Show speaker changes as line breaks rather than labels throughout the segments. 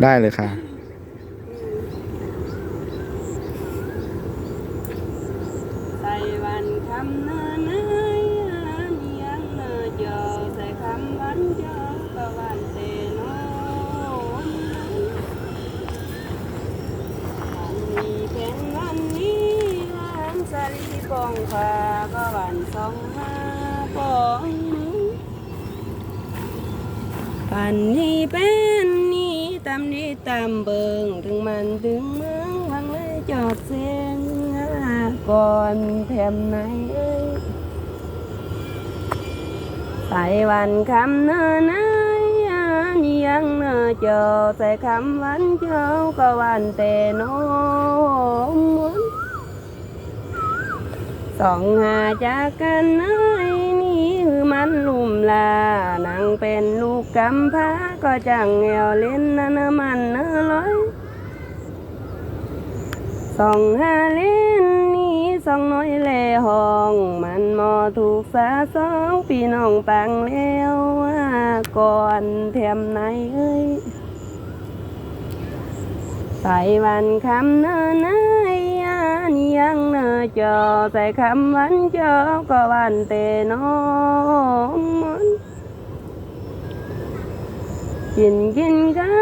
ได้เลยค่ะ
ใส่วันคำนินายอันยังเนอเจอใส่คำวันเจอก็วันเตโนนวันนี้เป็นวันนี้วันสลีปองฟ้าก็วันสองห้าปองปันนี้เป็น ตำนี้ตำเบิงถึงมันถึงเมืองวังเลยจอดเสียงก่อนแถมไหนเอ้ยใส่วันคำเนินนายอันยังเนอเจอใส่คำวันเจ้าก็วันเตโนมวนสองหาจากกันเอ้ยนี่คือมันลุ่มลานางเป็นลูกกำพร้า ก็จังแงวเล่นนั่นะมันนอร้อยสองหาเล่นนี่สองน้อยแลห้อง มันมอถูกสาสองพี่น้องปังแล้วว่าก่อนแถมไหนเอ้ยใส่วันคำเนินนายอันยังเนอเจอใส่คำวันเจอก็วันเตโนมน กินกินไก่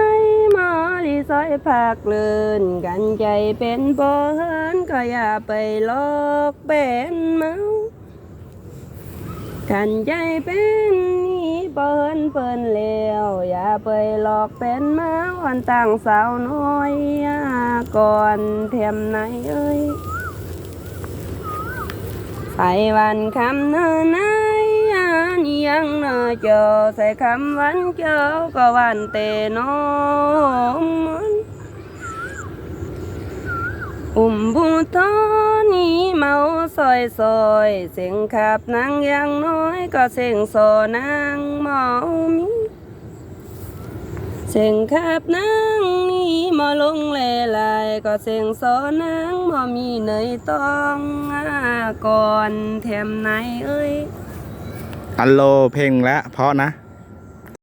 หมอดีซอยผักเลินกันใจเป็นโบเฮินก็อย่าไปลอกเป็นเมากันใจเป็นนี่เปิ้นเปิ้นแล้วอย่าไปหลอกเป็นมาวันต่างสาวน้อยก่อนเทมไหนเอ้ยใส่วันคำเนินไหนอันยัง เนอเจอใส่คำวันเจอก็วันเตโนมนอุ้มบุตรนี่เมาซอยซอยเสียงขับนางยังน้ อันางนี่มาลโห
ลโลเพลงและเพราะนะ